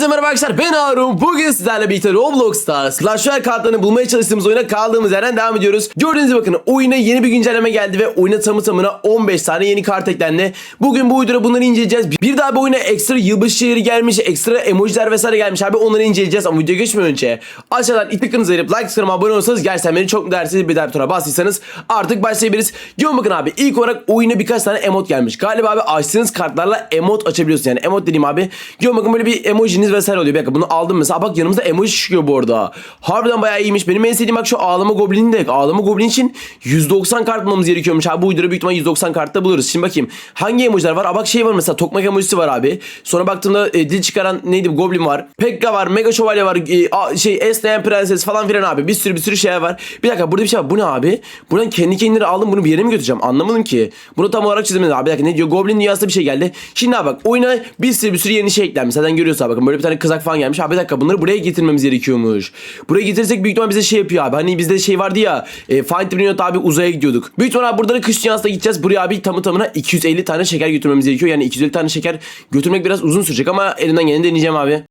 Hepinize merhaba arkadaşlar ben Harun. Bugün sizlerle birlikte Roblox'ta Slash Royale kartlarını bulmaya çalıştığımız oyuna kaldığımız yerden devam ediyoruz. Gördüğünüz bakın oyuna yeni bir güncelleme geldi ve oyuna tamı tamına 15 tane yeni kart eklendi. Bugün bu videoda bunları inceleyeceğiz. Bir daha bu oyuna ekstra yılbaşı şehri gelmiş, ekstra emojiler vesaire gelmiş abi onları inceleyeceğiz ama videoya geçmeden önce aşağıdan tıkınızı verip like tıklarıma abone olursanız gerçekten beni çok edersiniz. Bir butona bastıysanız artık başlayabiliriz. Görün bakın abi ilk olarak oyuna birkaç tane emot gelmiş. Galiba abi açtığınız kartlarla emot açabiliyorsun yani emot dediğim abi. Görün bakın böyle bir emojiniz vesaire oluyor. Bir dakika bunu aldım mesela. Bak yanımızda emoji çıkıyor bu arada. Harbiden bayağı iyiymiş. Benim en sevdiğim bak şu ağlama goblin de. Ağlama goblin için 190 kart bulmamız gerekiyormuş abi. Bu videoda büyük ihtimal 190 kartta buluruz. Şimdi bakayım. Hangi emojiler var? Aa, bak şey var mesela. Tokmak emojisi var abi. Sonra baktığımda e, dil çıkaran neydi? Goblin var. Pekka var. Mega şövalye var. E, a, şey esneyen prenses falan filan abi. Bir sürü bir sürü şeyler var. Bir dakika burada bir şey var. Bu ne abi? Buradan kendi kendine aldım. Bunu bir yere mi götüreceğim? Anlamadım ki. Bunu tam olarak çizemedim abi. Bir dakika ne diyor? Goblin dünyasında bir şey geldi. Şimdi abi bak oyuna bir sürü bir sürü yeni şey eklenmiş. Zaten görüyorsun abi bakın böyle bir tane kızak falan gelmiş. Abi bir dakika bunları buraya getirmemiz gerekiyormuş. Buraya getirirsek büyük ihtimal bize şey yapıyor abi. Hani bizde şey vardı ya. E, Find Brilliant abi uzaya gidiyorduk. Büyük ihtimal abi burada da kış dünyasına gideceğiz. Buraya abi tamı tamına 250 tane şeker götürmemiz gerekiyor. Yani 250 tane şeker götürmek biraz uzun sürecek ama elinden geleni deneyeceğim abi.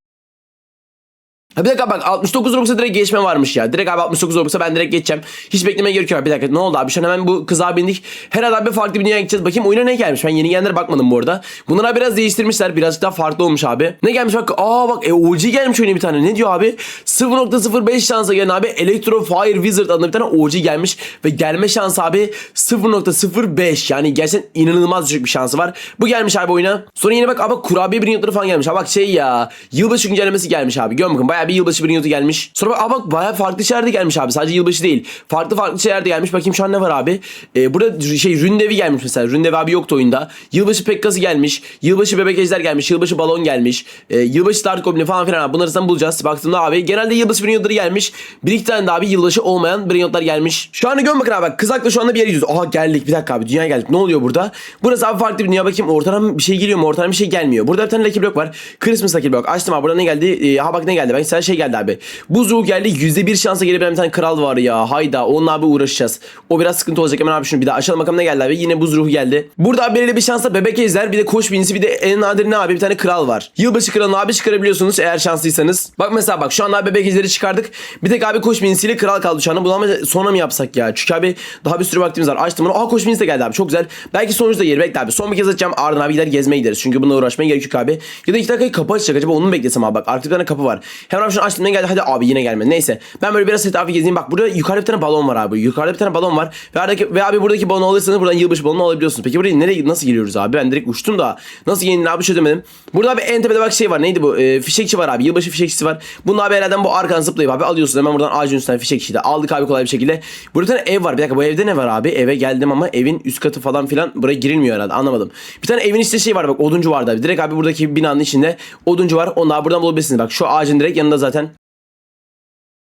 Bir dakika bak 69 Robux'a direkt geçme varmış ya. Direkt abi 69 Robux'a ben direkt geçeceğim. Hiç beklemeye gerek yok. Bir dakika ne oldu abi? Şu an hemen bu kıza bindik. Herhalde abi farklı bir dünyaya gideceğiz. Bakayım oyuna ne gelmiş? Ben yeni gelenlere bakmadım bu arada. Bunlara biraz değiştirmişler. Birazcık daha farklı olmuş abi. Ne gelmiş bak? Aa bak e, OG gelmiş oyuna bir tane. Ne diyor abi? 0.05 şansa gelen abi Electro Fire Wizard adında bir tane OG gelmiş. Ve gelme şansı abi 0.05. Yani gerçekten inanılmaz düşük bir şansı var. Bu gelmiş abi oyuna. Sonra yine bak abi kurabiye bir falan gelmiş. Ha bak şey ya. Yılbaşı güncellemesi gelmiş abi. Gör bakın bayağı bir yılbaşı bir gelmiş. Sonra bak, bak bayağı farklı şeyler gelmiş abi. Sadece yılbaşı değil. Farklı farklı şeyler gelmiş. Bakayım şu an ne var abi? Ee, burada şey Ründevi gelmiş mesela. Ründevi abi yoktu oyunda. Yılbaşı Pekkası gelmiş. Yılbaşı Bebek Ejder gelmiş. Yılbaşı Balon gelmiş. Ee, yılbaşı Dark Goblin falan filan abi. Bunları sen bulacağız. Baktığımda abi genelde yılbaşı Brinyotları gelmiş. Bir iki tane de abi yılbaşı olmayan Brinyotlar gelmiş. Şu anda görün bakın abi. Kızakla şu anda bir yere gidiyoruz. Aha geldik. Bir dakika abi. Dünyaya geldik. Ne oluyor burada? Burası abi farklı bir dünya. Bakayım ortadan bir şey geliyor mu? Ortadan bir şey gelmiyor. Burada bir tane Lucky Block var. Christmas Lucky Block. Açtım abi. Burada ne geldi? Ee, ha bak ne geldi? Ben sana şey geldi abi. Buz ruhu geldi. %1 şansa gelebilen bir tane kral var ya. Hayda. Onunla abi uğraşacağız. O biraz sıkıntı olacak. Hemen abi şunu bir daha açalım bakalım ne geldi abi. Yine buz ruhu geldi. Burada abi belirli bir şansla bebek ejder. Bir de koş binisi. Bir de en nadir ne abi? Bir tane kral var. Yılbaşı kralını abi çıkarabiliyorsunuz eğer şanslıysanız. Bak mesela bak şu anda bebek ejderi çıkardık. Bir tek abi koş binisiyle kral kaldı şu anda. Bunu ama sonra mı yapsak ya? Çünkü abi daha bir sürü vaktimiz var. Açtım bunu. Aa koş binisi de geldi abi. Çok güzel. Belki sonuçta yer. Bekle abi. Son bir kez açacağım. Ardından abi gider gezmeye gideriz. Çünkü bununla uğraşmaya gerek yok abi. Ya da iki dakika kapı açacak. Acaba onu mu beklesem abi? Bak artık bir tane kapı var. Hemen abi şunu açtım. Ne geldi? Hadi abi yine gelmedi. Neyse. Ben böyle biraz etrafı gezeyim. Bak burada yukarıda bir tane balon var abi. Yukarıda bir tane balon var. Ve, aradaki, ve abi buradaki balonu alırsanız buradan yılbaşı balonu alabiliyorsunuz. Peki buraya nereye nasıl giriyoruz abi? Ben direkt uçtum da. Nasıl gelin abi çözemedim. Burada abi en tepede bak şey var. Neydi bu? Ee, fişekçi var abi. Yılbaşı fişekçisi var. Bunu abi herhalde bu arkadan zıplayıp abi alıyorsunuz. Hemen buradan ağacın üstünden fişekçiyi de aldık abi kolay bir şekilde. Burada bir tane ev var. Bir dakika bu evde ne var abi? Eve geldim ama evin üst katı falan filan buraya girilmiyor herhalde. Anlamadım. Bir tane evin işte şey var bak oduncu vardı abi. Direkt abi buradaki binanın içinde oduncu var. Onu abi buradan bulabilirsiniz. Bak şu ağacın direkt yanında zaten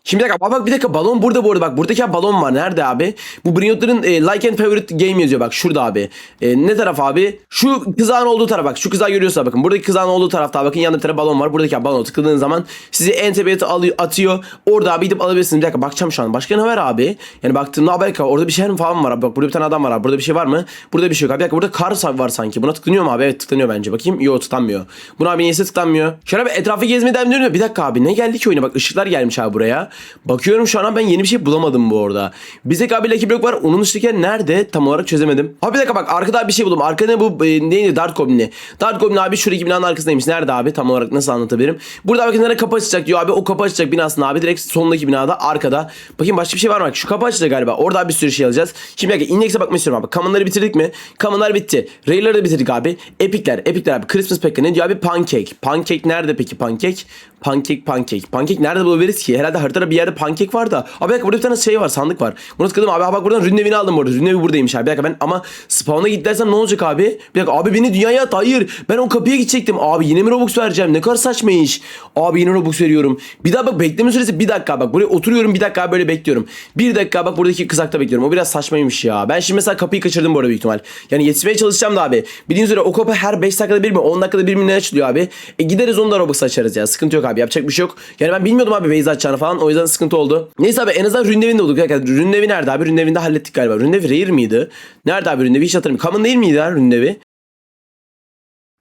Şimdi bir dakika bak bir dakika balon burada bu arada bak buradaki balon var nerede abi? Bu Brinyotların e, like and favorite game yazıyor bak şurada abi. E, ne taraf abi? Şu kızağın olduğu taraf bak şu kızağı görüyorsunuz bakın. Buradaki kızağın olduğu tarafta bakın yanında bir tane balon var. Buradaki balonu tıkladığınız zaman sizi en tepeye alıyor, atıyor. Orada abi gidip alabilirsiniz. Bir dakika bakacağım şu an. Başka ne var abi? Yani baktığımda abi dakika, orada bir şey falan var abi. Bak burada bir tane adam var abi. Burada bir şey var mı? Burada bir şey yok abi. Bir dakika burada kar var sanki. Buna tıklanıyor mu abi? Evet tıklanıyor bence. Bakayım. Yok tıklanmıyor. Buna abi niyeyse tıklanmıyor. Şöyle bir etrafı gezmeye devam ediyorum. Bir dakika abi ne geldi ki oyuna? Bak ışıklar gelmiş abi buraya. Bakıyorum şu an ben yeni bir şey bulamadım bu arada. Bize abi Lucky Block var. Onun dışındaki nerede? Tam olarak çözemedim. Ha bir dakika bak arkada bir şey buldum. Arkada bu e, neydi? Dart Goblin'i. Dart Goblin abi şuradaki binanın arkasındaymış. Nerede abi? Tam olarak nasıl anlatabilirim? Burada bakın nerede kapı açacak diyor abi. O kapı açacak binasında abi. Direkt sondaki binada arkada. Bakayım başka bir şey var mı? Bak şu kapı açacak galiba. Orada bir sürü şey alacağız. Şimdi bir dakika indekse bakmak istiyorum abi. Common'ları bitirdik mi? Common'lar bitti. Ray'ları da bitirdik abi. Epic'ler. Epic'ler abi. Christmas Pack'ı ne diyor abi? Pancake. Pancake nerede peki pancake? Pancake pancake. Pancake nerede bulabiliriz ki? Herhalde haritada bir yerde pancake var da. Abi dakika burada bir tane şey var sandık var. Bunu tıkladım abi. Bak buradan rünevini aldım burada. Rünevi buradaymış abi. Bir dakika ben ama spawn'a git dersem ne olacak abi? Bir dakika abi beni dünyaya at. Hayır. Ben o kapıya gidecektim. Abi yine mi Robux vereceğim? Ne kadar saçma iş. Abi yine Robux veriyorum. Bir daha bak bekleme süresi bir dakika bak. Buraya oturuyorum bir dakika böyle bekliyorum. Bir dakika bak buradaki kızakta bekliyorum. O biraz saçmaymış ya. Ben şimdi mesela kapıyı kaçırdım bu arada büyük ihtimal. Yani yetişmeye çalışacağım da abi. Bildiğiniz üzere o kapı her 5 dakikada bir mi 10 dakikada bir mi ne açılıyor abi. E gideriz onu da Robux açarız ya. Sıkıntı yok abi. Yapacak bir şey yok. Yani ben bilmiyordum abi Waze açacağını falan. O yüzden sıkıntı oldu. Neyse abi en azından Ründevinde olduk. Yani Ründevi nerede abi? Ründevinde hallettik galiba. Ründevi Rare miydi? Nerede abi Ründevi? Hiç hatırlamıyorum. Common değil miydi ya Ründevi?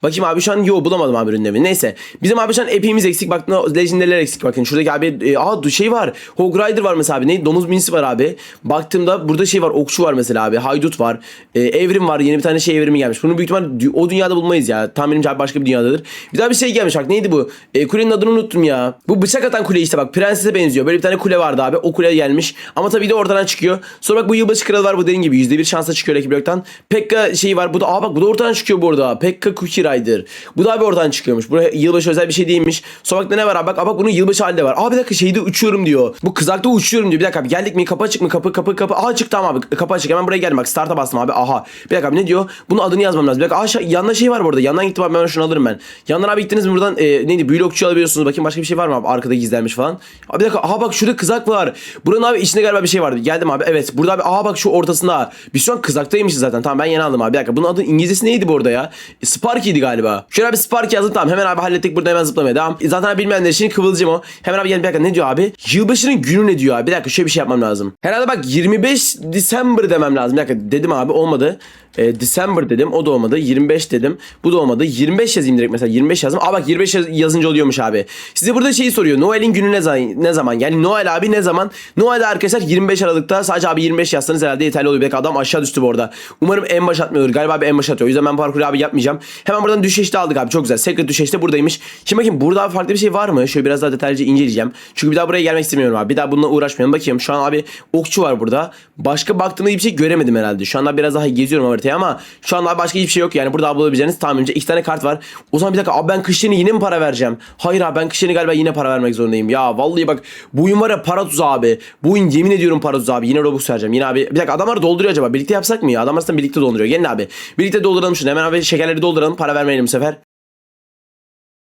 Bakayım abi şu an yo bulamadım abi ürünlerimi. Neyse. Bizim abi şu an epimiz eksik. Bak lejendary'ler eksik bakın. Şuradaki abi e, aa şey var. Hog Rider var mesela abi. Ne? Domuz binisi var abi. Baktığımda burada şey var. Okçu var mesela abi. Haydut var. E, evrim var. Yeni bir tane şey evrimi gelmiş. Bunu büyük ihtimal o dünyada bulmayız ya. Tahminimce abi başka bir dünyadadır. Bir daha bir şey gelmiş bak. Neydi bu? E, kulenin adını unuttum ya. Bu bıçak atan kule işte bak. Prensese benziyor. Böyle bir tane kule vardı abi. O kule gelmiş. Ama tabii de oradan çıkıyor. Sonra bak bu yılbaşı kralı var. Bu dediğin gibi %1 şansla çıkıyor rakip. Pekka şeyi var. Bu da aa bak bu da oradan çıkıyor bu arada. Pekka Cookie Rider. Bu da abi oradan çıkıyormuş. Buraya yılbaşı özel bir şey değilmiş. Bak ne var abi bak. Aa bak bunun yılbaşı halde var. Aa bir dakika şeyde uçuyorum diyor. Bu kızakta uçuyorum diyor. Bir dakika abi geldik mi? Kapı açık mı? Kapı kapı kapı. Aa çıktı tamam abi. Kapı açık. Hemen buraya geldim bak. Start'a bastım abi. Aha. Bir dakika abi ne diyor? Bunun adını yazmam lazım. Bir dakika aşağı yanında şey var bu arada. Yandan gittim abi ben şunu alırım ben. Yandan abi gittiniz mi buradan e, neydi? Büyülü okçu alabiliyorsunuz. Bakayım başka bir şey var mı abi? Arkada gizlenmiş falan. Abi bir dakika. Aha bak şurada kızak var. Buranın abi içinde galiba bir şey vardı. Geldim abi. Evet. Burada abi aha bak şu ortasında. Biz şu an kızaktaymışız zaten. Tamam ben yeni aldım abi. Bir dakika. Bunun adı İngilizcesi neydi bu arada ya? E, Sparky'ydi galiba. Şöyle bir Sparky yazdım tamam. Hemen abi hallettik. Burada hemen zıplamaya devam. Zaten abi bilmeyenler için kıvılcım o. Hemen abi gelin bir dakika ne diyor abi? Yılbaşının günü ne diyor abi? Bir dakika şöyle bir şey yapmam lazım. Herhalde bak 25 December demem lazım. Bir dakika dedim abi olmadı. E, December dedim o da olmadı. 25 dedim bu da olmadı. 25 yazayım direkt mesela 25 yazdım. Aa bak 25 yaz- yazınca oluyormuş abi. Size burada şeyi soruyor. Noel'in günü ne zaman? Ne zaman? Yani Noel abi ne zaman? Noel arkadaşlar 25 Aralık'ta sadece abi 25 yazsanız herhalde yeterli oluyor. Belki adam aşağı düştü bu arada. Umarım en baş atmıyordur. Galiba abi en baş atıyor. O yüzden ben parkuru abi yapmayacağım. Hemen buradan düşeşte aldık abi. Çok güzel. Secret düşeşte buradaymış. Şimdi bakayım burada farklı bir şey var mı? Şöyle biraz daha detaylıca inceleyeceğim. Çünkü bir daha buraya gelmek istemiyorum abi. Bir daha bununla uğraşmayalım. Bakayım şu an abi okçu var burada. Başka baktığımda hiçbir şey göremedim herhalde. Şu anda biraz daha geziyorum haritayı ama şu anda başka hiçbir şey yok. Yani burada abi bulabileceğiniz tahminimce iki tane kart var. O zaman bir dakika abi ben kışını yine mi para vereceğim? Hayır abi ben kışını galiba yine para vermek zorundayım. Ya vallahi bak bu oyun var ya para tuzağı abi. Bu oyun yemin ediyorum para tuzağı abi. Yine Robux vereceğim. Yine abi bir dakika adamlar dolduruyor acaba. Birlikte yapsak mı ya? Adamlar birlikte dolduruyor. Gelin abi. Birlikte dolduralım şunu. Hemen abi şekerleri dolduralım. Para vermeyelim bu sefer.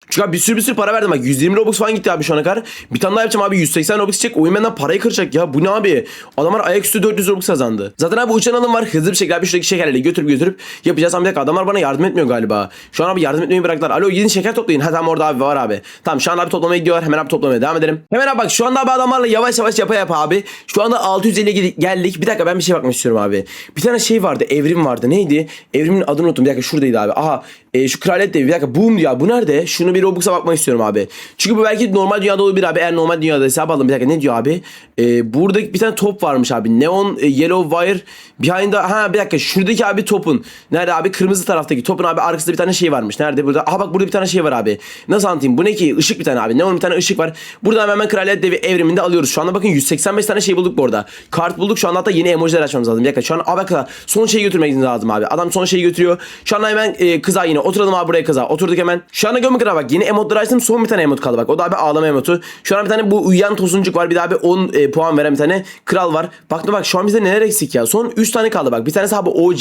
Çünkü abi bir sürü bir sürü para verdim bak 120 Robux falan gitti abi şu ana kadar. Bir tane daha yapacağım abi 180 Robux çek oyun benden parayı kıracak ya bu ne abi. Adamlar ayaküstü 400 Robux kazandı. Zaten abi uçan alım var hızlı bir şekilde abi şuradaki şekerleri götürüp götürüp yapacağız. Ama bir dakika adamlar bana yardım etmiyor galiba. Şu an abi yardım etmeyi bıraktılar. Alo gidin şeker toplayın. Ha tamam orada abi var abi. Tamam şu an abi toplamaya gidiyorlar. Hemen abi toplamaya devam edelim. Hemen abi bak şu anda abi adamlarla yavaş yavaş yapa yapa abi. Şu anda 650'ye gel- geldik. Bir dakika ben bir şey bakmak istiyorum abi. Bir tane şey vardı evrim vardı neydi? Evrimin adını unuttum. Bir dakika şuradaydı abi. Aha e, şu kraliyet devi. Bir dakika boom ya bu nerede? Şunu bir Robux'a bakmak istiyorum abi. Çünkü bu belki normal dünyada olabilir abi. Eğer normal dünyada hesap alalım. Bir dakika ne diyor abi? E, burada bir tane top varmış abi. Neon e, yellow wire behind the... Ha bir dakika şuradaki abi topun. Nerede abi? Kırmızı taraftaki topun abi arkasında bir tane şey varmış. Nerede? Burada. Aha bak burada bir tane şey var abi. Nasıl anlatayım? Bu ne ki? Işık bir tane abi. Neon bir tane ışık var. Buradan hemen kraliyet devi evriminde alıyoruz. Şu anda bakın 185 tane şey bulduk bu arada. Kart bulduk. Şu anda hatta yeni emojiler açmamız lazım. Bir dakika şu an abi son şeyi götürmek lazım abi. Adam son şeyi götürüyor. Şu anda hemen e, kıza yine oturalım abi buraya kıza. Oturduk hemen. Şu anda gömük bak yeni emotları açtım. Son bir tane emot kaldı bak. O da abi ağlama emotu. Şu an bir tane bu uyuyan tosuncuk var. Bir daha bir 10 e, puan veren bir tane kral var. Bak bak şu an bizde neler eksik ya. Son 3 tane kaldı bak. Bir tanesi abi OG.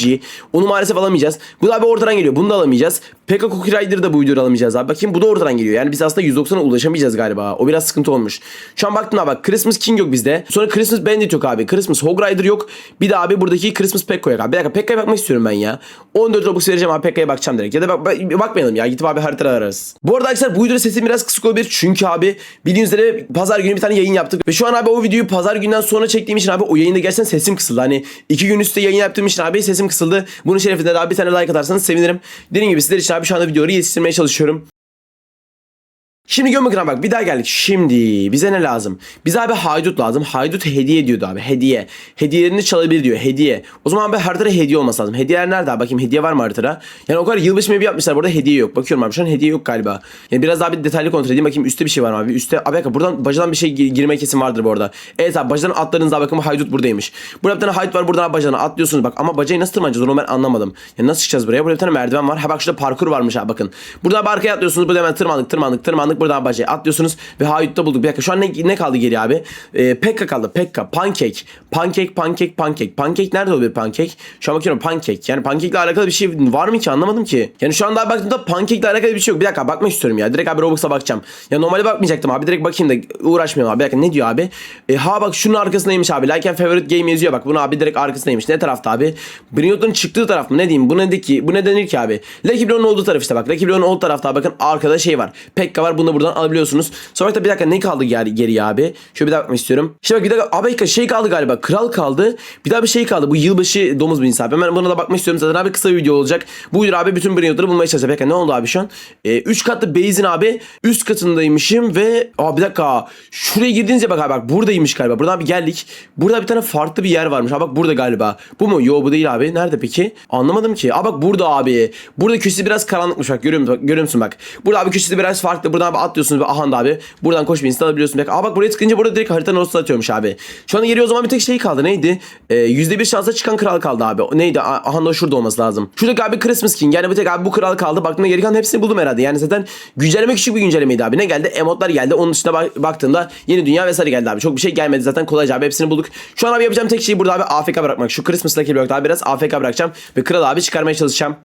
Onu maalesef alamayacağız. Bu da abi ortadan geliyor. Bunu da alamayacağız. Pekka Cookie da bu videoda alamayacağız abi. Bakayım bu da ortadan geliyor. Yani biz aslında 190'a ulaşamayacağız galiba. O biraz sıkıntı olmuş. Şu an baktım abi bak Christmas King yok bizde. Sonra Christmas Bandit yok abi. Christmas Hog Rider yok. Bir de abi buradaki Christmas Pekko yok abi. Bir dakika Pekka'ya bakmak istiyorum ben ya. 14 Robux vereceğim abi Pekka'ya bakacağım direkt. Ya da bak, bak- bakmayalım ya. Gidip abi haritalar ararız. Bu arada arkadaşlar bu videoda sesim biraz kısık olabilir. Çünkü abi bildiğiniz üzere pazar günü bir tane yayın yaptık. Ve şu an abi o videoyu pazar günden sonra çektiğim için abi o yayında gerçekten sesim kısıldı. Hani iki gün üstte yayın yaptığım için abi sesim kısıldı. Bunun şerefine de abi bir tane like atarsanız sevinirim. Dediğim gibi sizler için abi şu anda videoyu yetiştirmeye çalışıyorum. Şimdi göm bakın abi bak bir daha geldik. Şimdi bize ne lazım? Bize abi haydut lazım. Haydut hediye diyordu abi. Hediye. Hediyelerini çalabilir diyor. Hediye. O zaman abi haritada hediye olması lazım. Hediyeler nerede abi? Bakayım hediye var mı haritada? Yani o kadar yılbaşı meyve yapmışlar. Burada hediye yok. Bakıyorum abi şu an hediye yok galiba. Yani biraz daha bir detaylı kontrol edeyim. Bakayım üstte bir şey var mı abi? Üstte abi bakın buradan bacadan bir şey gir- girme kesin vardır bu arada. Evet abi bacadan atlarınızda bakın bu haydut buradaymış. Burada bir tane haydut var. Buradan abi bacana atlıyorsunuz bak. Ama bacayı nasıl tırmanacağız onu ben anlamadım. Yani nasıl çıkacağız buraya? Burada bir tane merdiven var. Ha bak şurada parkur varmış abi bakın. Burada abi arkaya atlıyorsunuz. Burada hemen tırmandık tırmandık tırmandık. Buradan bacaya atlıyorsunuz ve haydutta bulduk. Bir dakika şu an ne, ne kaldı geri abi? Ee, Pekka kaldı. Pekka. Pancake. Pancake, pancake, pancake. Pancake nerede oluyor pancake? Şu an bakıyorum pancake. Yani pancake ile alakalı bir şey var mı ki anlamadım ki. Yani şu anda baktığımda pancake ile alakalı bir şey yok. Bir dakika bakmak istiyorum ya. Direkt abi Robux'a bakacağım. Ya normalde bakmayacaktım abi. Direkt bakayım da uğraşmayalım abi. Bir dakika ne diyor abi? E, ha bak şunun arkasındaymış abi. Like and favorite game yazıyor bak. Bunu abi direkt arkasındaymış. Ne tarafta abi? Brinout'un çıktığı taraf mı? Ne diyeyim? Bu ne de ki? Bu ne denir ki abi? Lucky Blow'un olduğu taraf işte bak. Lucky Blow'un olduğu tarafta bakın arkada şey var. Pekka var. Bunların da buradan alabiliyorsunuz. Sonra da bir dakika ne kaldı geri, geriye abi? Şöyle bir bakmak istiyorum. Şimdi bak bir dakika abi dakika, şey kaldı galiba. Kral kaldı. Bir daha bir şey kaldı. Bu yılbaşı domuz binisi abi. Hemen buna da bakmak istiyorum. Zaten abi kısa bir video olacak. Bu video abi bütün Brainrot'ları bulmaya çalışacağım. Bir dakika ne oldu abi şu an? 3 katlı base'in abi üst katındaymışım ve aa bir dakika şuraya girdiğinizde bak abi bak buradaymış galiba. Buradan bir geldik. Burada bir tane farklı bir yer varmış. Ha bak burada galiba. Bu mu? Yo bu değil abi. Nerede peki? Anlamadım ki. Aa bak burada abi. Burada köşesi biraz karanlıkmış? Bak, görüyor musun bak. Burada abi köşesi biraz farklı. Buradan abi atlıyorsunuz ve aha abi. Buradan koş bir insta alabiliyorsun. Bak, aa bak buraya tıkınca burada direkt haritanın ortasına atıyormuş abi. Şu an geriye o zaman bir tek şey kaldı. Neydi? Ee, %1 şansa çıkan kral kaldı abi. Neydi? Aha da şurada olması lazım. Şuradaki abi Christmas King. Yani bir tek abi bu kral kaldı. Baktığımda geri kalan hepsini buldum herhalde. Yani zaten güncelleme küçük bir güncellemeydi abi. Ne geldi? Emotlar geldi. Onun dışında bak- baktığımda yeni dünya vesaire geldi abi. Çok bir şey gelmedi zaten kolayca abi. Hepsini bulduk. Şu an abi yapacağım tek şey burada abi AFK bırakmak. Şu Christmas Lucky Block'ta abi biraz AFK bırakacağım. Ve kral abi çıkarmaya çalışacağım.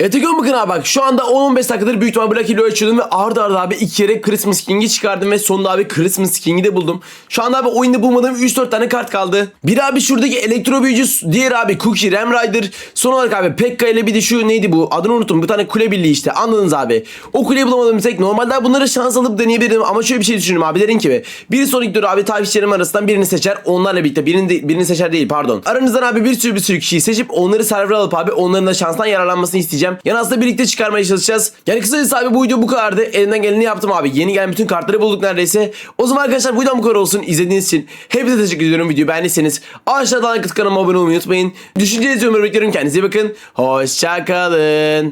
Etegön bakın abi bak şu anda 10-15 dakikadır büyük ihtimal Black Hill'ı açıyordum ve arda arda abi iki kere Christmas King'i çıkardım ve sonunda abi Christmas King'i de buldum. Şu anda abi oyunda bulmadığım 3-4 tane kart kaldı. Bir abi şuradaki elektro büyücü, diğer abi Cookie, Ram Rider, son olarak abi Pekka ile bir de şu neydi bu adını unuttum bir tane kule birliği işte anladınız abi. O kuleyi bulamadım tek normalde bunları şans alıp deneyebilirim ama şöyle bir şey düşündüm abi derin ki bir sonraki dur abi takipçilerim arasından birini seçer onlarla birlikte birini, de- birini seçer değil pardon. Aranızdan abi bir sürü bir sürü kişiyi seçip onları server alıp abi onların da şanstan yararlanmasını isteyeceğim. Yani aslında birlikte çıkarmaya çalışacağız. Yani kısacası abi bu video bu kadardı. Elimden geleni yaptım abi. Yeni gelen bütün kartları bulduk neredeyse. O zaman arkadaşlar bu videom bu kadar olsun. İzlediğiniz için hepinize teşekkür ediyorum. Videoyu beğendiyseniz aşağıdan kanalıma abone olmayı unutmayın. Düşüncelerinizi yorum bekliyorum. Kendinize iyi bakın. Hoşçakalın.